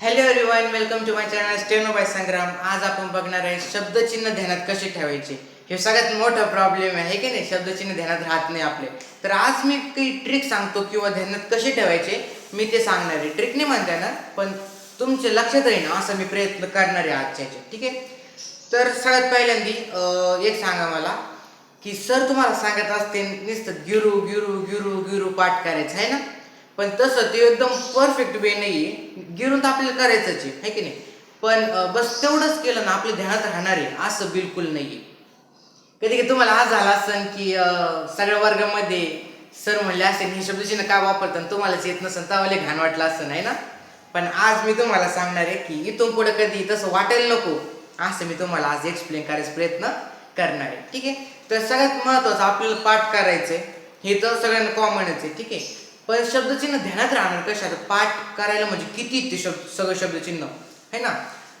Hello everyone welcome to my channel steno by Sangram आज आपण बघणार आहे शब्दचिन्ह ध्यानात कसे ठेवायचे? हे सगळ्यात मोठा प्रॉब्लेम आहे की नाही? शब्दचिन्ह ध्यानात राहत नाही आपले. तर आज मी काही ट्रिक सांगतो किंवा ध्यानात कसे ठेवायचे मी ते सांगणार आहे. ट्रिक नाही म्हणता ना पण तुमच्या लक्षात राहील असं मी प्रयत्न करणार आहे आजच्या ठीक आहे? तर सगळ्यात पहिल्यांदी एक सांगा मला की सर तुम्हाला सांगत असते नुसतं गिरू गिरू गिरू गिरू पाठ करायचं आहे ना? पण तसं ते एकदम परफेक्ट वे नाही आहे गिरून तर आपल्याला करायचंच आहे है की नाही? पण बस तेवढंच केलं ना आपल्या ध्यानात राहणार आहे असं बिलकुल नाही आहे कधी कधी तुम्हाला आज झाला असन की सगळ्या वर्गामध्ये सर म्हणले असेल हे शब्दचिन्ह काय वापरतात तुम्हालाच येत नसेल तवाले घाण वाटलं असं नाही ना? पण आज मी तुम्हाला सांगणार आहे की इथून पुढे कधी तसं वाटायला नको असं मी तुम्हाला आज एक्सप्लेन करायचा प्रयत्न करणार आहे ठीक आहे? तर सगळ्यात महत्त्वाचं आपल्याला पाठ करायचं आहे हे तर सगळ्यांना कॉमनच आहे ठीक आहे? पण शब्दचिन्ह ध्यानात राहणार कशात? पाठ करायला म्हणजे किती ते शब्द सगळं शब्दचिन्ह. आहे ना?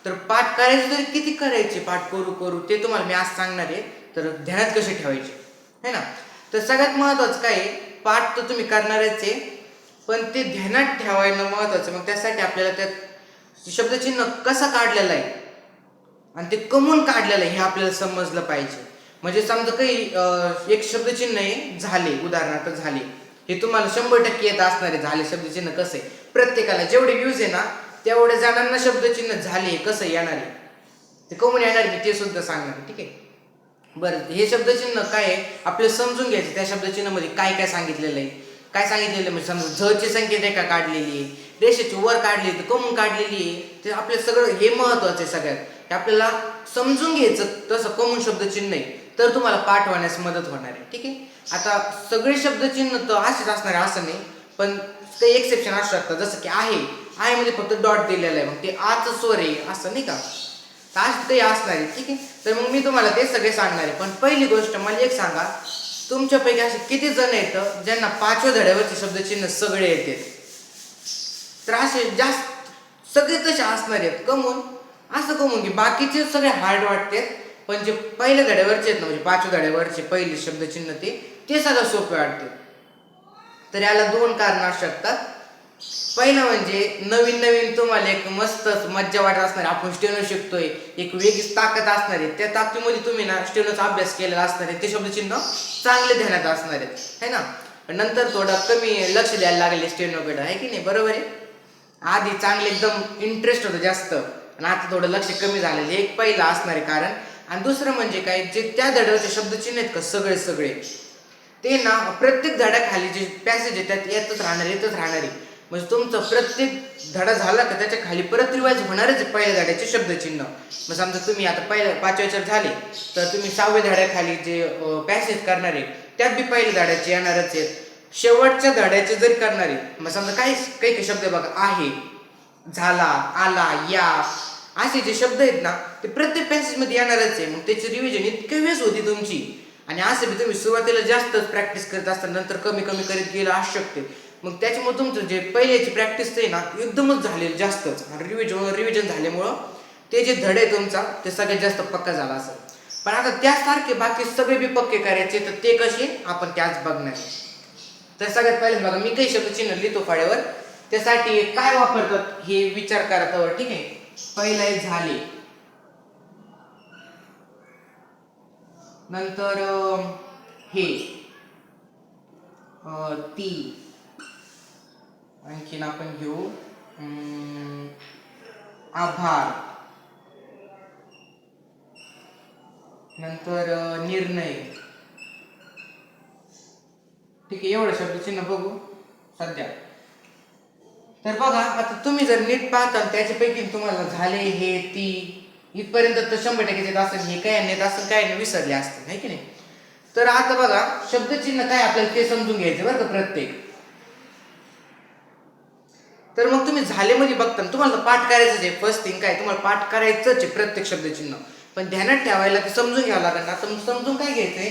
तर पाठ करायचे तरी किती करायचे? पाठ करू करू. ते तुम्हाला मी आज सांगणार आहे. तर ध्यानात कसे ठेवायचे? है ना? तर सगळ्यात महत्त्वाचं काय पाठ तर तुम्ही करणारच आहे. पण ते ध्यानात ठेवायला महत्त्वाचं मग त्यासाठी आपल्याला त्यात शब्दचिन्ह कसा काढलेला आहे? आणि ते कमून काढलेलं आहे हे आपल्याला समजलं पाहिजे. म्हणजे समजा काही एक शब्दचिन्ह आहे झाले. उदाहरणार्थ झाले. हे तुम्हाला शंभर टक्के येत असणारे झाले शब्दचिन्ह कसं? आहे प्रत्येकाला जेवढे व्ह्यूज आहे ना तेवढे जणांना शब्दचिन्ह झाले कसं येणार आहे? ते कमून येणार मी ते सुद्धा सांगणार ठीक आहे? बरं हे शब्दचिन्ह काय आहे? आपलं समजून घ्यायचं त्या शब्दचिन्हामध्ये काय काय सांगितलेलं आहे? काय सांगितलेलं आहे? म्हणजे समजा झची संख्या रेखा काढलेली आहे रेषेची वर काढली तर कमून काढलेली आहे. ते आपलं सगळं हे महत्वाचं आहे सगळ्यात. हे आपल्याला समजून घ्यायचं तसं कमून शब्दचिन्ह आहे. तर तुम्हाला पाठ होण्यास मदत होणार आहे. ठीक आहे? आता सगळे शब्दचिन्ह तर असेच असणार आहे असं नाही. पण ते एक्सेप्शन असू शकतात. जसं की आहे. आहे म्हणजे फक्त डॉट दिलेला आहे. मग ते आच स्वर आहे असं नाही का? तर असं असणार आहे. ठीक आहे? तर मग मी तुम्हाला ते सगळे सांगणार आहे. पण पहिली गोष्ट मला एक सांगा. तुमच्यापैकी असे किती जण आहेत ज्यांना पाचव्या धड्यावरचे शब्दचिन्ह सगळे येते? तर असे जास्त सगळे तसे असणार आहेत. कमून असं कमून की बाकीचे सगळे हार्ड वाटतात. पण जे पहिल्या धड्यावरचे आहेत ना म्हणजे पाचव्या धड्यावरचे पहिले शब्दचिन्ह ते ते सगळं सोपे वाटते. तर याला दोन कारण असू शकतात. पहिलं म्हणजे नवीन नवीन तुम्हाला एक मस्तच मज्जा वाटत असणार आहे. आपण स्टेनो शिकतोय. एक वेगळीच ताकद असणार आहे. त्या ताकदीमध्ये तुम्ही ना स्टेनोचा अभ्यास केलेला असणार आहे. ते शब्दचिन्ह चांगले ध्यानात असणार आहेत है ना? नंतर थोडं कमी लक्ष द्यायला लागले स्टेनोकडे आहे की नाही? बरोबर आहे? आधी चांगले एकदम इंटरेस्ट होतं जास्त. आणि आता थोडं लक्ष कमी झालेलं एक पहिलं असणार आहे कारण आणि दुसरं म्हणजे काय जे त्या धड्यावरचे शब्दचिन्ह आहेत का सगळे सगळे. ते ना प्रत्येक धड्याखाली जे पॅसेज आहे त्यात येतच राहणार येतच राहणार. आहे म्हणजे तुमचं प्रत्येक धडा झाला का त्याच्याखाली परत रिवाईज होणारच पहिल्या धड्याचे शब्दचिन्ह मग समजा तुम्ही आता पहिल्या पाचव्याच्या झाले तर तुम्ही सहाव्या धड्याखाली जे पॅसेज करणार आहे त्यात बी पहिल्या धड्याचे येणारच आहेत. शेवटच्या धड्याचे जरी करणार आहे मग समजा काही काही काही शब्द बघा आहे झाला आला या असे जे शब्द आहेत ना ते प्रत्येक पॅसेजमध्ये येणारच आहे. मग त्याची रिव्हिजन इतके वेळेस होती तुमची. आणि असं बी तुम्ही सुरुवातीला जास्तच प्रॅक्टिस करत असता नंतर कमी कमी करीत गेलं असू शकते. मग त्याच्यामुळे तुमचं जे पहिल्याची प्रॅक्टिस आहे ना एकदमच झालेलं जास्तच. आणि रिव्हिजन रिव्हिजन झाल्यामुळं ते जे धडे तुमचा ते सगळ्यात जास्त पक्का झाला असेल. पण आता त्यासारखे बाकी सगळे बी पक्के करायचे तर ते कसे आपण त्याच बघणार तर सगळ्यात पहिले बघा मी काही शब्द चिन्ह लिहितो फाळ्यावर. त्यासाठी काय वापरतात हे विचार करा तर ठीक आहे? पहिलं आहे झाले. नंतर हे. अं, ती. आणखीन आपण घेऊ. अं, आभार. नंतर निर्णय. ठीक आहे एवढं शब्दचिन्ह बघू. सध्या. तर बघा आता तुम्ही जर नीट पाहता त्याच्यापैकी तुम्हाला झाले हे ती इथपर्यंत तर शंभर टक्के येत असेल हे काय नेत असेल काय नाही विसरले असतील आहे की नाही? तर आता बघा शब्दचिन्ह काय आपल्याला ते समजून घ्यायचं बरं का प्रत्येक. तर मग तुम्ही झालेमध्ये म्हणजे बघता ना, तुम्हाला पाठ करायचंच आहे फर्स्ट थिंग काय तुम्हाला पाठ करायचंच आहे प्रत्येक शब्दचिन्ह. पण ध्यानात ठेवायला ते समजून घ्यावं लागेल ना मग समजून काय घ्यायचंय?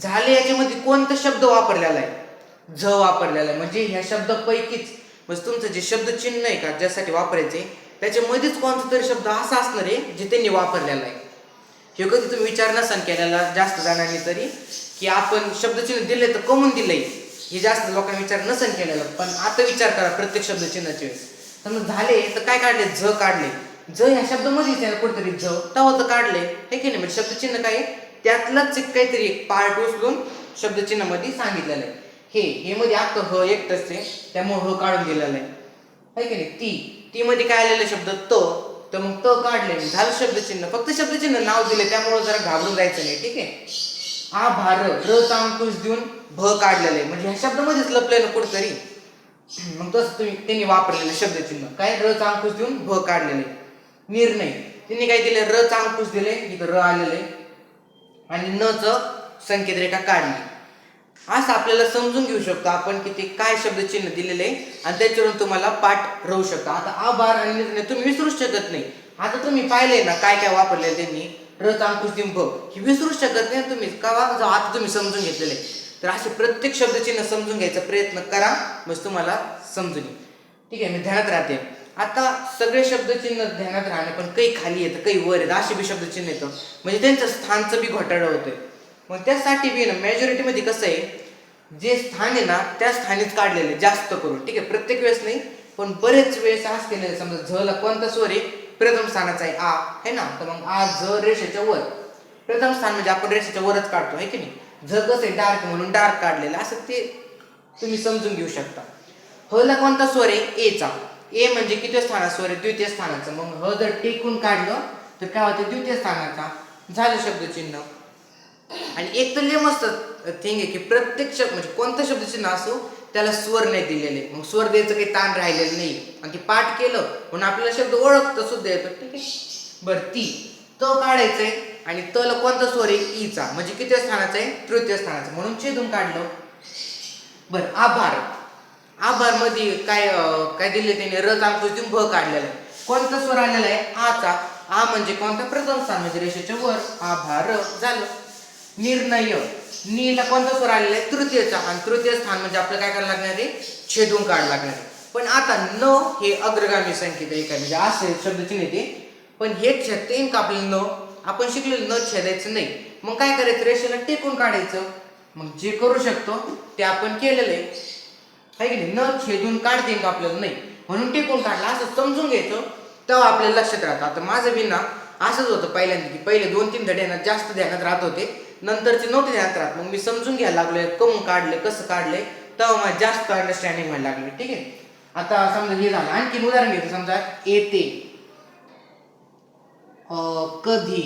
झाले याच्यामध्ये कोणता शब्द वापरलेला आहे? झ वापरलेला आहे म्हणजे ह्या शब्दापैकीच म्हणजे तुमचं जे शब्दचिन्ह आहे का ज्यासाठी वापरायचे त्याच्यामध्येच कोणता तरी शब्द असा असणार आहे जे त्यांनी वापरलेला आहे. हे कधी तुम्ही विचार नसाल केलेला जास्त जणांनी तरी की आपण शब्दचिन्ह दिले तर कमून दिलंय. हे जास्त लोकांनी विचार नसेल केलेला पण आता विचार करा प्रत्येक शब्दचिन्हाचे वेळेस. समजा झाले तर काय काढले? झ काढले. ज ह्या शब्दामध्येच आहे कुठेतरी झ तव तर काढले. हे की नाही? म्हणजे शब्दचिन्ह काय आहे? त्यातलंच काहीतरी एक पार्ट उचलून शब्दचिन्हामध्ये सांगितलेलं आहे. हे हे मध्ये अख्खं ह एकटंच आहे त्यामुळे ह काढून दिलेलं आहे. आहे की नाही? ती ती मध्ये काय आलेलं शब्द? त. तर मग त काढले झालं शब्दचिन्ह. फक्त शब्दचिन्ह नाव दिले त्यामुळे जरा घाबरून जायचं नाही ठीक आहे? आ भार र चा अंकुश देऊन भ काढलेलं आहे. म्हणजे ह्या शब्दामध्येच लपलेलं कुठतरी. मग तसं तुम्ही त्यांनी वापरलेलं शब्दचिन्ह. काय? र चा अंकुश देऊन भ काढलेले निर्णय. त्यांनी काय दिले र चा अंकुश दिले इथं र आलेले आणि न च संकेत रेखा काढली. असं आपल्याला समजून घेऊ शकतो. आपण की ते काय शब्दचिन्ह दिलेले आहे आणि त्याच्यावरून तुम्हाला पाठ राहू शकतो. आता आभार आणि निर्णय तुम्ही विसरूच शकत नाही. आता तुम्ही पाहिले ना काय काय वापरले त्यांनी? रथ अंकुश दिंभ ही विसरूच शकत नाही तुम्ही का वा? जा, आता तुम्ही समजून घेतलेले तर असे प्रत्येक शब्दचिन्ह समजून घ्यायचा प्रयत्न करा. मग तुम्हाला समजून येईल. ठीक आहे मी ध्यानात राहते. आता सगळे शब्दचिन्ह ध्यानात राहणे पण काही खाली येतं काही वर येतं. असे बी शब्दचिन्ह येतं. म्हणजे त्यांचं स्थानचं बी घोटाळं होतंय. मग त्यासाठी बी ना मेजॉरिटीमध्ये कसं आहे जे स्थान आहे ना त्या स्थानीच काढलेले जास्त करून. ठीक आहे प्रत्येक वेळेस नाही पण बरेच वेळेस आज केलेलं समजा झ ला कोणता स्वर आहे प्रथम स्थानाचा आहे आ है ना? तर मग आ झ रेषेच्या वर. प्रथम स्थान म्हणजे आपण रेषेच्या वरच काढतो आहे की नाही? झ कसं आहे डार्क म्हणून डार्क काढलेलं असं ते तुम्ही समजून घेऊ शकता. ह ला कोणता स्वर आहे ए चा. ए म्हणजे किती स्थानात स्वर आहे द्वितीय स्थानाचं. मग ह जर टेकून काढलं तर काय होतं द्वितीय स्थानाचा झालं शब्दचिन्ह. आणि एक तर लय मस्त थिंग आहे की प्रत्येक शब्द म्हणजे कोणता शब्द चिन्ह असो त्याला स्वर नाही दिलेले. मग स्वर द्यायचं काही ताण राहिलेलं नाही. आणि पाठ केलं म्हणून आपल्याला शब्द ओळखतं सुद्धा येतो. ठीक आहे? बरं ती. त काढायचंय आणि तला कोणता स्वर आहे? ईचा म्हणजे किती स्थानाचा आहे? तृतीय स्थानाचा. म्हणून छेदून काढलं. बरं आभार. आभारमध्ये काय काय दिले त्याने? र अंकुश देऊन भ काढलेला आहे. कोणता स्वर आलेला आहे? आचा आ म्हणजे कोणता प्रथम स्थान? म्हणजे रेषेच्या वर. आभार. झालं. निर्णय. नीला कोणता स्वर आलेला आहे? तृतीयचा. आणि तृतीय स्थान म्हणजे आपलं काय करायला लागणार आहे? छेदून काढ लागणार आहे. पण आता न हे अग्रगामी संकेत आहे म्हणजे असं शब्दचिन्ह येते पण हे छेदते का आपलं न आपण शिकलो न छेदायचं नाही. मग काय करायचं? रेषेला टेकून काढायचं. मग जे करू शकतो ते आपण केलेलं आहे. की नाही? न छेदून काढता येईल का आपल्याला? नाही. म्हणून टेकून काढला असं समजून घ्यायचं. तेव्हा आपल्याला लक्षात राहतं. आता माझं विना असंच होतं पहिल्यांदा की पहिले दोन तीन धडे ना जास्त ध्यानात राहत होते. नंतरचे नव्हते ध्यानात राहत मग मी समजून घ्यायला लागलोय कमून काढले कसं काढले तेव्हा मला जास्त अंडरस्टँडिंग व्हायला लागले ठीक आहे? आता समजा हे झालं. आणखी उदाहरण घेतो. समजा येते. कधी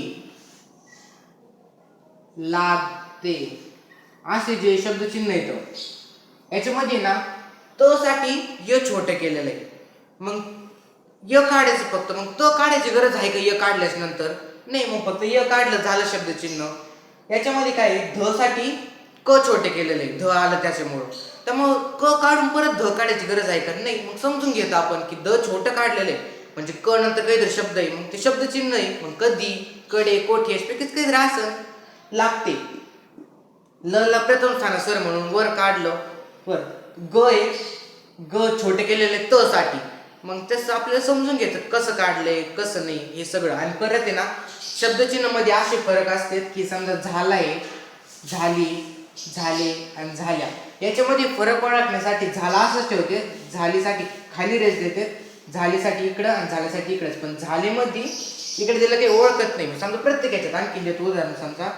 लागते. असे जे शब्दचिन्ह येतं. याच्यामध्ये ना त साठी य छोटं केलेलं आहे. मग य काढायचं फक्त. मग त काढायची गरज आहे का? य काढल्याच नंतर? नाही मग फक्त य काढलं झालं शब्दचिन्ह. याच्यामध्ये काय ध साठी क छोटे केलेले ध आलं त्याच्यामुळं. त्यामुळं क काढून परत ध काढायची गरज आहे का? नाही. मग समजून घेतो आपण की ध छोटं काढलेलं आहे. म्हणजे क नंतर काहीतरी शब्द आहे. मग ते शब्दचिन्ह आहे. मग कधी कडे कोठे याच्यापैकीच काहीतरी असं लागते. ल ला प्रथम स्थान सर म्हणून वर काढलं. वर. ग आहे ग छोटे केलेले त साठी. मग तसं आपल्याला समजून घेतात कसं काढलंय कसं नाही हे सगळं. आणि परत आहे ना शब्दचिन्हमध्ये असे फरक असतात की समजा झालाय झाली झाले आणि झाल्या. याच्यामध्ये फरक ओळखण्यासाठी झाला असंच ठेवते. झालीसाठी खाली रेस देते. झालीसाठी इकडं आणि झाल्यासाठी इकडंच. पण झालेमध्ये इकडे त्याला काही ओळखत नाही. समजा प्रत्येक याच्यात आणखी देतो उदाहरण समजा.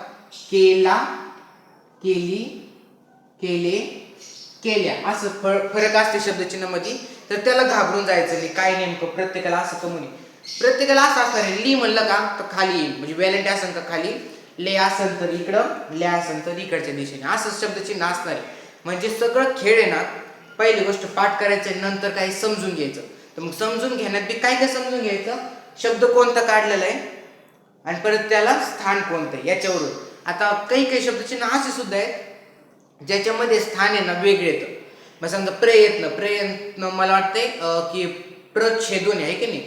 केला केली केले केल्या. असं फर फरक असते शब्दचिन्हामध्ये. तर त्याला घाबरून जायचं नाही. काय नेमकं? प्रत्येकाला असं कमी प्रत्येकाला असं असणार आहे ली म्हणलं का तर खाली येईल म्हणजे व्हॅलेंटी असेल का खाली? ले असेल तर इकडं ले असेल तर इकडच्या दिशेने. असं शब्दचिन्ह असणार आहे. म्हणजे सगळं खेळ आहे ना पहिली गोष्ट पाठ करायचं नंतर काही समजून घ्यायचं. तर मग समजून घेण्यात बी काय काय समजून घ्यायचं? शब्द कोणता काढलेला आहे? आणि परत त्याला स्थान कोणतं आहे? याच्यावरून. आता काही काही शब्दचिन्ह असे सुद्धा आहेत ज्याच्यामध्ये स्थान आहे ना वेगळे येतं. मग समजा प्रयत्न प्रयत्न मला वाटते की प्रछेदून आहे की नाही?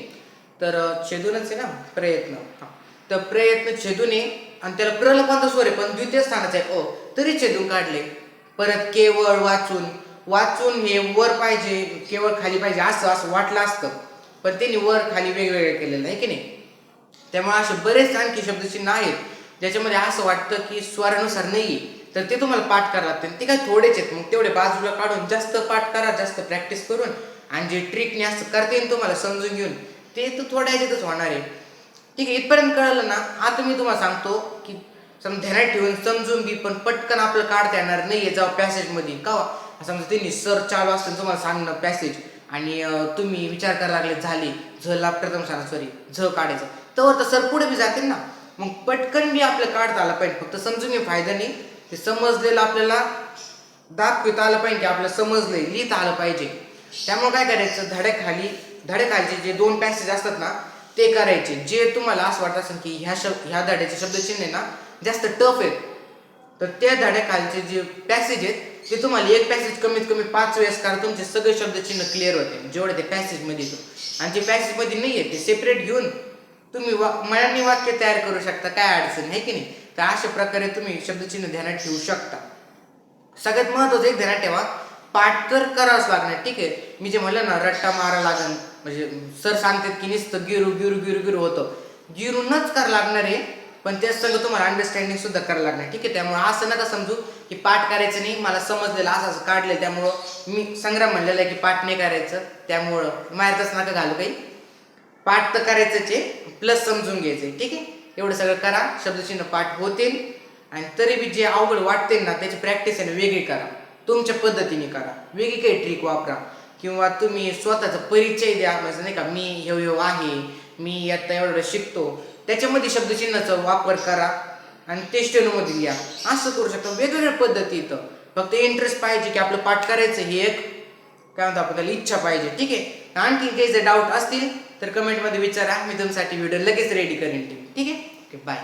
तर छेदूनच आहे ना? प्रयत्न. तर प्रयत्न छेदून आहे आणि त्याला प्रला कोणता स्वर आहे पण द्वितीय स्थानाचा आहे. ओ तरी छेदून काढले. परत केवळ वाचून वाचून हे वर पाहिजे केवळ खाली पाहिजे असं असं वाटलं असतं. पण त्यांनी वर खाली वेगवेगळे केलेलं आहे की नाही? त्यामुळे असे बरेच आणखी शब्दचिन्ह आहेत ज्याच्यामध्ये असं वाटतं की स्वरानुसार नाही तर ते तुम्हाला पाठ करावं लागतील. ते काय थोडेच आहेत. मग तेवढे बाजूला काढून जास्त पाठ करा जास्त प्रॅक्टिस करून आणि जे ट्रिकने असं करते ना तुम्हाला समजून घेऊन ते तर थोड्या याच्यातच होणार आहे. ठीक आहे इथपर्यंत कळलं ना आता मी तुम्हाला सांगतो की समजा ध्यानात ठेवून समजून बी पण पटकन आपलं काढता येणार नाही आहे जेव्हा पॅसेजमध्ये का हो? समजा त्यांनी सर चालू असतं तुम्हाला सांगणं पॅसेज आणि तुम्ही विचार करायला लागले झाले. झ ला प्रथम सांगा सॉरी झ काढायचं. तर तर सर पुढे बी जातील ना. मग पटकन बी आपलं काढता आलं पाहिजे. फक्त समजून घे फायदा नाही. ते समजलेलं आपल्याला दाखविता आलं पाहिजे की आपल्याला समजले लिहिता आलं पाहिजे. त्यामुळे काय करायचं? धड्याखाली धड्याखालचे जे दोन पॅसेज असतात ना ते करायचे. जे तुम्हाला असं वाटत असेल की ह्या शब्द ह्या धड्याचे शब्दचिन्ह ना जास्त टफ आहेत. तर त्या धड्याखालचे जे पॅसेज आहेत ते तुम्हाला एक पॅसेज कमीत कमी पाच वेळेस कारण तुमचे सगळे शब्दचिन्ह क्लिअर होते जेवढे ते पॅसेजमध्ये येतो आणि जे पॅसेजमध्ये नाही आहे ते सेपरेट घेऊन तुम्ही वा मनाने वाक्य तयार करू शकता काय अडचण आहे की नाही? तर अशा प्रकारे तुम्ही शब्दचिन्ह ध्यानात ठेवू शकता. सगळ्यात महत्वाचं एक ध्यानात ठेवा पाठ तर करावंच लागणार ठीक आहे? मी जे म्हणलं ना रट्टा मारा लागण म्हणजे सर सांगतात की नुसतं गिरू गिरू गिरू गिरू होतं. गिरूनच करावं लागणार आहे पण त्याच संग तुम्हाला अंडरस्टँडिंग सुद्धा करायला लागणार ठीक आहे? त्यामुळे असं नका समजू की पाठ करायचं नाही मला समजलेलं असं असं काढलं त्यामुळं मी संग्राम म्हणलेलं आहे की पाठ नाही करायचं त्यामुळं मारतच नका घालू काही. पाठ तर करायचंच आहे प्लस समजून घ्यायचं आहे ठीक आहे? एवढं सगळं करा शब्दचिन्ह पाठ होतील. आणि तरी बी जे अवघड वाटते ना त्याची प्रॅक्टिस आहे ना वेगळी करा. तुमच्या पद्धतीने करा. वेगळी काही ट्रिक वापरा. किंवा तुम्ही स्वतःचा परिचय द्या. म्हणजे नाही का मी हे ह्यो आहे मी आता एवढं शिकतो. त्याच्यामध्ये शब्दचिन्हाचा वापर करा. आणि ते स्टेनोमध्ये लिहा. असं करू शकतो. वेगवेगळ्या पद्धती इथं. फक्त इंटरेस्ट पाहिजे की आपलं पाठ करायचं हे एक. काय म्हणतो आपण त्याला? इच्छा पाहिजे. ठीक आहे? आणखी काही जे डाऊट असतील तर कमेंटमध्ये विचारा मी तुमच्यासाठी व्हिडिओ लगेच रेडी करेन. ठीक आहे? Okay bye